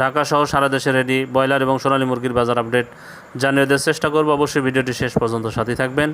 ঢাকা সহ সারা দেশে ready broiler এবং সোনালী মুরগির বাজার আপডেট জানিয়ে দেওয়ার চেষ্টা করব। অবশ্যই ভিডিওটি শেষ পর্যন্ত সাথে থাকবেন।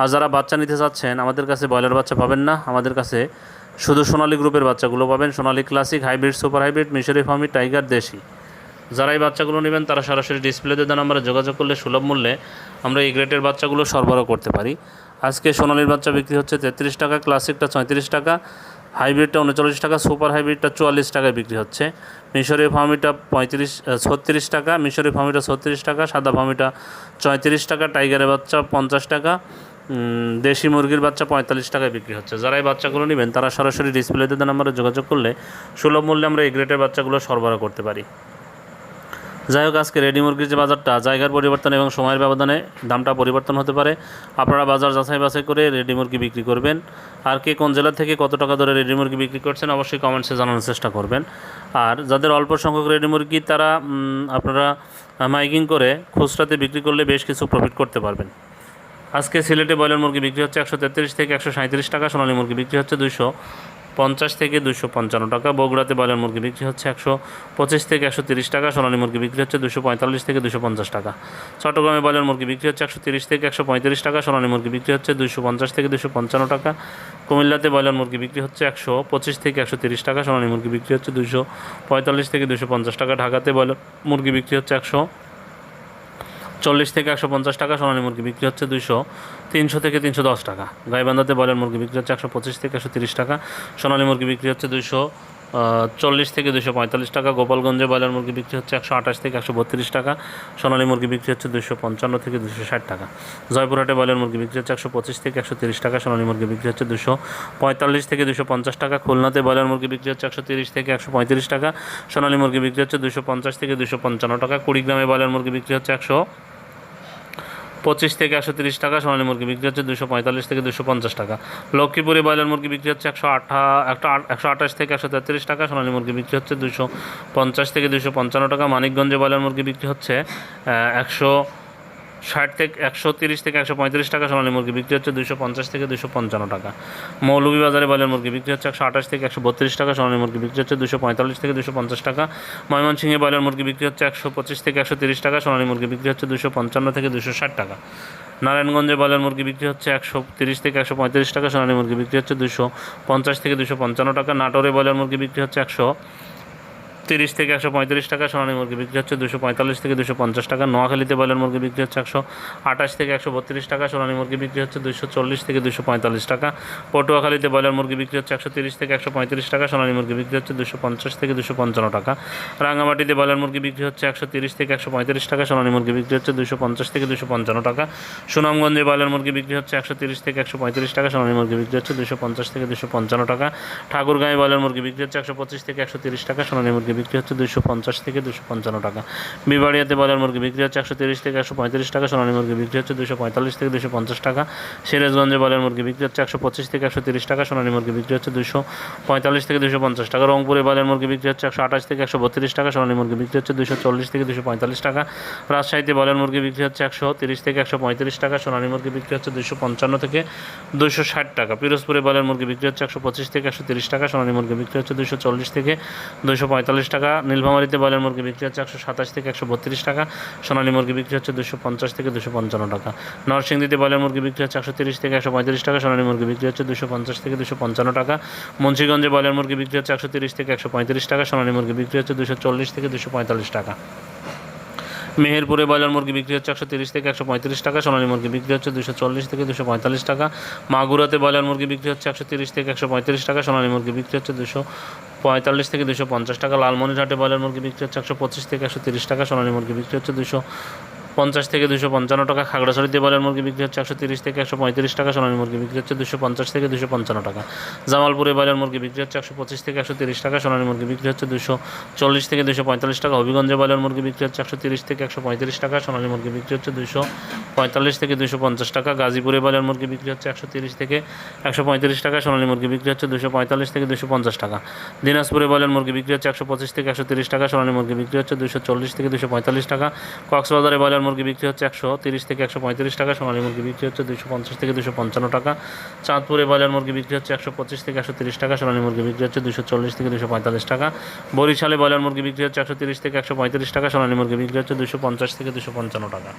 আর যারা বাচ্চা নিতে চাচ্ছেন, আমাদের কাছে ব্রয়লার বাচ্চা পাবেন না। আমাদের কাছে শুধু সোনালী গ্রুপের বাচ্চাগুলো পাবেন। Sonali classic hybrid super hybrid Mishri Fermi tiger দেশি। যারা এই বাচ্চাগুলো নেবেন, তারা সরাসরি ডিসপ্লেতে দেন আমরা যোগাযোগ করলে সুলভ মূল্যে আমরা এই গ্রেটের বাচ্চাগুলো সরবরাহ করতে পারি। আজকে সোনালির বাচ্চা বিক্রি হচ্ছে তেত্রিশ টাকা ক্লাসিকটা চৌত্রিশ টাকা। হাইব্রিডটা উনচল্লিশ টাকা, সুপার হাইব্রিডটা চুয়াল্লিশ টাকায় বিক্রি হচ্ছে। মিশরীয় ফার্মিটা পঁয়ত্রিশ ছত্রিশ টাকা, মিশরীয় ফার্মিটা ছত্রিশ টাকা, সাদা ফার্মিটা চঁয়ত্রিশ টাকা, টাইগারের বাচ্চা পঞ্চাশ টাকা দেশি মুরগির বাচ্চা পঁয়তাল্লিশ টাকায় বিক্রি হচ্ছে। যারা এই বাচ্চাগুলো নেবেন, তারা সরাসরি ডিসপ্লেতে নাম্বারে যোগাযোগ করলে সুলভ মূল্যে আমরা এই গ্রেটের বাচ্চাগুলো সরবরাহ করতে পারি। যাই হোক, আজকে রেডি মুরগির যে বাজারটা, জায়গার পরিবর্তন এবং সময়ের ব্যবধানে দামটা পরিবর্তন হতে পারে। আপনারা বাজার যাচাই বাছাই করে রেডি মুরগি বিক্রি করবেন। আর কে কোন জেলা থেকে কত টাকা ধরে রেডি মুরগি বিক্রি করছেন অবশ্যই কমেন্টসে জানানোর চেষ্টা করবেন। আর যাদের অল্প সংখ্যক রেডি মুরগি, তারা আপনারা মাইকিং করে খুচরাতে বিক্রি করলে বেশ কিছু প্রফিট করতে পারবেন। আজকে সিলেটে ব্রয়লার মুরগি বিক্রি হচ্ছে একশো তেত্রিশ থেকে একশো সাঁত্রিশ টাকা, সোনালী মুরগি বিক্রি হচ্ছে দুশো পঞ্চাশ থেকে দুশো পঞ্চান্ন টাকা। বগুড়াতে ব্রয়লার মুরগি বিক্রি হচ্ছে একশো পঁচিশ থেকে একশো তিরিশ টাকা। সোনালী মুরগি বিক্রি হচ্ছে দুশো পঁয়তাল্লিশ থেকে দুশো পঞ্চাশ টাকা। চট্টগ্রামে ব্রয়লার মুরগি বিক্রি হচ্ছে একশো তিরিশ থেকে একশো পঁয়ত্রিশ টাকা। সোনালী মুরগি বিক্রি হচ্ছে দুশো পঞ্চাশ থেকে দুশো পঞ্চান্ন টাকা। কুমিল্লাতে ব্রয়লার মুরগি বিক্রি হচ্ছে একশো পঁচিশ থেকে একশো তিরিশ টাকা। সোনালী মুরগি বিক্রি হচ্ছে দুশো পঁয়তাল্লিশ থেকে দুশো পঞ্চাশ টাকা। ঢাকাতে ব্রয়লার মুরগি বিক্রি হচ্ছে একশো চল্লিশ থেকে একশো পঞ্চাশ টাকা সোনালী মুরগি বিক্রি হচ্ছে দুইশো তিনশো থেকে তিনশো দশ টাকা গাইবান্ধাতে ব্রয়লার মুরগি বিক্রি হচ্ছে একশো পঁচিশ থেকে একশো তিরিশ টাকা সোনালী মুরগি বিক্রি হচ্ছে দুইশো চল্লিশ থেকে দুশো পঁয়তাল্লিশ টাকা গোপালগঞ্জে ব্রয়লার মুরগি বিক্রি হচ্ছে একশো আঠাশ থেকে একশো বত্রিশ টাকা সোনালী মুরগি বিক্রি হচ্ছে দুশো পঞ্চান্ন থেকে দুশো ষাট টাকা জয়পুরহাটে ব্রয়লার মুরগি বিক্রি হচ্ছে একশো পঁচিশ থেকে একশো তিরিশ টাকা সোনালী মুরগি বিক্রি হচ্ছে দুশো পঁয়তাল্লিশ থেকে দুশো পঞ্চাশ টাকা খুলনাতে ব্রয়লার মুরগি বিক্রি হচ্ছে একশো তিরিশ থেকে একশো পঁয়ত্রিশ টাকা সোনালী মুরগি বিক্রি হচ্ছে দুশো পঞ্চাশ থেকে দুশো পঞ্চান্ন টাকা কুড়িগ্রামে ব্রয়লার মুরগি বিক্রি হচ্ছে একশো পঁচিশ থেকে একশো তিরিশ টাকা, সোনালী মুরগি বিক্রি হচ্ছে দুশো পঁয়তাল্লিশ থেকে দুশো পঞ্চাশ টাকা। লক্ষ্মীপুরে ব্রয়লার মুরগি বিক্রি হচ্ছে একশো আঠা একটা একশো আঠাশ থেকে একশো তেত্রিশ টাকা, সোনালী মুরগি বিক্রি হচ্ছে দুশো পঞ্চাশ থেকে দুশো পঞ্চান্ন টাকা। মানিকগঞ্জে ব্রয়লার মুরগি বিক্রি হচ্ছে একশো ষাট থেকে একশো তিরিশ থেকে একশো পঁয়ত্রিশ টাকা সোনালী মুরগি বিক্রি হচ্ছে দুশো পঞ্চাশ থেকে দুশো পঞ্চান্ন টাকা। মৌলভীবাজারে ব্রয়লার মুরগি বিক্রি হচ্ছে একশো আঠাশ থেকে একশো বত্রিশ টাকা, সোনালী মুরগি বিক্রি হচ্ছে দুশো পঁয়তাল্লিশ থেকে দুশো পঞ্চাশ টাকা। ময়মনসিংহে ব্রয়লার মুরগি বিক্রি হচ্ছে একশো পঁচিশ থেকে একশো তিরিশ টাকা, সোনালী মুরগি বিক্রি হচ্ছে দুশো পঞ্চান্ন থেকে দুশো ষাট টাকা। নারায়ণগঞ্জে ব্রয়লার মুরগি বিক্রি হচ্ছে একশো তিরিশ থেকে একশো পঁয়ত্রিশ টাকা, সোনালী মুরগি বিক্রি হচ্ছে দুশো পঞ্চাশ থেকে দুশো পঞ্চান্ন টাকা। নাটোরে ব্রয়লার মুরগি বিক্রি হচ্ছে একশো তিরিশ থেকে একশো পঁয়ত্রিশ টাকা সোনালী মুরগি বিক্রি হচ্ছে দুশো পঁয়তাল্লিশ থেকে দুশো পঞ্চাশ টাকা নোয়াখালীতে ব্রয়লার মুরগি বিক্রি হচ্ছে একশো আঠাশ থেকে একশো বত্রিশ টাকা সোনালী মুরগি বিক্রি হচ্ছে দুশো চল্লিশ থেকে দুশো পঁয়তাল্লিশ টাকা পটুয়াখালীতে ব্রয়লার মুরগি বিক্রি হচ্ছে একশো তিরিশ থেকে একশো পঁয়ত্রিশ টাকা সোনালী মুরগি বিক্রি হচ্ছে দুশো পঞ্চাশ থেকে দুশো পঞ্চান্ন টাকা রাঙামাটিতে ব্রয়লার মুরগি বিক্রি হচ্ছে একশো তিরিশ থেকে একশো পঁয়ত্রিশ টাকা সোনালী মুরগি বিক্রি হচ্ছে দুশো পঞ্চাশ থেকে দুশো পঞ্চান্ন টাকা সুনামগঞ্জে ব্রয়লার মুরগি বিক্রি হচ্ছে একশো তিরিশ থেকে একশো পঁয়ত্রিশ টাকা সোনালী মুরগি বিক্রি হচ্ছে দুশো পঞ্চাশ থেকে দুশো পঞ্চান্ন টাকা ঠাকুরগাঁয়ে ব্রয়লার মুরগি বিক্রি হচ্ছে একশো পঁচিশ থেকে একশো তিরিশ টাকা সোনালী মুরগি বিক্রি হচ্ছে দুশো পঞ্চাশ থেকে দুশো পঞ্চান্ন টাকা বিবাড়িয়াতে ব্রয়লার মুরগি বিক্রি হচ্ছে একশো তিরিশ থেকে একশো পঁয়ত্রিশ টাকা সোনালী মুরগি বিক্রি হচ্ছে দুশো পঁয়তাল্লিশ থেকে দুশো পঞ্চাশ টাকা সিরাজগঞ্জে ব্রয়লার মুরগি বিক্রি হচ্ছে একশো পঁচিশ থেকে একশো তিরিশ টাকা সোনালী মুরগি বিক্রি হচ্ছে দুশো পঁয়তাল্লিশ থেকে দুশো পঞ্চাশ টাকা রংপুরে ব্রয়লার মুরগি বিক্রি হচ্ছে একশো আঠাশ থেকে একশো বত্রিশ টাকা সোনালী মুরগি বিক্রি হচ্ছে দুশো চল্লিশ থেকে দুশো পঁয়তাল্লিশ টাকা রাজশাহীতে ব্রয়লার মুরগি বিক্রি হচ্ছে একশো তিরিশ থেকে একশো পঁয়ত্রিশ টাকা সোনালী মুরগি বিক্রি হচ্ছে দুশো পঞ্চান্ন থেকে দুশো ষাট টাকা পিরোজপুরে ব্রয়লার মুরগি বিক্রি হচ্ছে একশো পঁচিশ থেকে একশো তিরিশ টাকা সোনালী মুরগি বিক্রি হচ্ছে দুশো চল্লিশ থেকে দুশো পঁয়তাল্লিশ টাকা নীলফামারীতে ব্রয়লার মুরগি বিক্রি হচ্ছে একশো সাতাশ থেকে একশো বত্রিশ টাকা সোনালী মুরগি বিক্রি হচ্ছে দুশো পঞ্চাশ থেকে দুশো পঞ্চান্ন টাকা নরসিংদীতে ব্রয়লার মুরগি বিক্রি হচ্ছে একশো তিরিশ থেকে একশো পঁয়ত্রিশ টাকা সোনালী মুরগি বিক্রি হচ্ছে দুশো পঞ্চাশ থেকে দুশো পঞ্চান্ন টাকা মুন্সিগঞ্জে ব্রয়লার মুরগি বিক্রি হচ্ছে একশো তিরিশ থেকে একশো পঁয়ত্রিশ টাকা সোনালী মুরগি বিক্রি হচ্ছে দুশো চল্লিশ থেকে দুশো পঁয়তাল্লিশ টাকা মেহেরপুরে ব্রয়লার মুরগি বিক্রি হচ্ছে একশো তিরিশ থেকে একশো পঁয়ত্রিশ টাকা সোনালী মুরগি বিক্রি হচ্ছে দুশো চল্লিশ থেকে দুশো পঁয়তাল্লিশ টাকা মাগুরাতে ব্রয়লার মুরগি বিক্রি হচ্ছে একশো তিরিশ থেকে একশো পঁয়ত্রিশ টাকা সোনালী মুরগি বিক্রি হচ্ছে দুশো পঁয়তাল্লিশ থেকে দুশো পঞ্চাশ টাকা। লালমনিরহাটে ব্রয়লার মুরগি বিক্রি হচ্ছে একশো পঁচিশ থেকে একশো তিরিশ টাকা। সোনালী মুরগি বিক্রি হচ্ছে দুশো পঞ্চাশ থেকে দুশো পঞ্চান্ন টাকা খাগড়াছড়িতে ব্রয়লার মুরগি বিক্রি হচ্ছে একশো তিরিশ থেকে একশো পঁয়ত্রিশ টাকা সোনালী মুরগি বিক্রি হচ্ছে দুশো পঞ্চাশ থেকে দুশো পঞ্চান্ন টাকা জামালপুরে ব্রয়লার মুরগি বিক্রি হচ্ছে একশো পঁচিশ থেকে একশো তিরিশ টাকা সোনালী মুরগি বিক্রি হচ্ছে দুশো চল্লিশ থেকে দুশো পঁয়তাল্লিশ টাকা হবিগঞ্জে ব্রয়লার মুরগি বিক্রি হচ্ছে একশো তিরিশ থেকে একশো পঁয়ত্রিশ টাকা সোনালী মুরগি বিক্রি হচ্ছে দুশো পঁয়তাল্লিশ থেকে দুশো পঞ্চাশ টাকা গাজীপুরে ব্রয়লার মুরগি বিক্রি হচ্ছে একশো তিরিশ থেকে একশো পঁয়ত্রিশ টাকা সোনালী মুরগি বিক্রি হচ্ছে দুশো পঁয়তাল্লিশ থেকে দুশো পঞ্চাশ টাকা দিনাজপুরে ব্রয়লার মুরগি বিক্রি হচ্ছে একশো পঁচিশ থেকে একশো তিরিশ টাকা সোনালী মুরগি বিক্রি হচ্ছে দুশো চল্লিশ থেকে দুশো পঁয়তাল্লিশ টাকা কক্সবাজারে ব্রয়লার মুরগি বিক্রি হচ্ছে একশো তিরিশ থেকে একশো পঁয়ত্রিশ টাকা, সোনালী মুরগি বিক্রি হচ্ছে দুশো পঞ্চাশ থেকে দুশো পঞ্চান্ন টাকা। চাঁদপুরে ব্রয়লার মুরগি বিক্রি হচ্ছে একশো পঁচিশ থেকে একশো তিরিশ টাকা, সোনালী মুরগি বিক্রি হচ্ছে দুশো চল্লিশ থেকে দুশো পঁয়তাল্লিশ টাকা। বরিশালে ব্রয়লার মুরগি বিক্রি হচ্ছে একশো তিরিশ থেকে একশো পঁয়ত্রিশ টাকা, সোনালী মুরগি বিক্রি হচ্ছে দুশো পঞ্চাশ থেকে দুশো পঞ্চান্ন টাকা।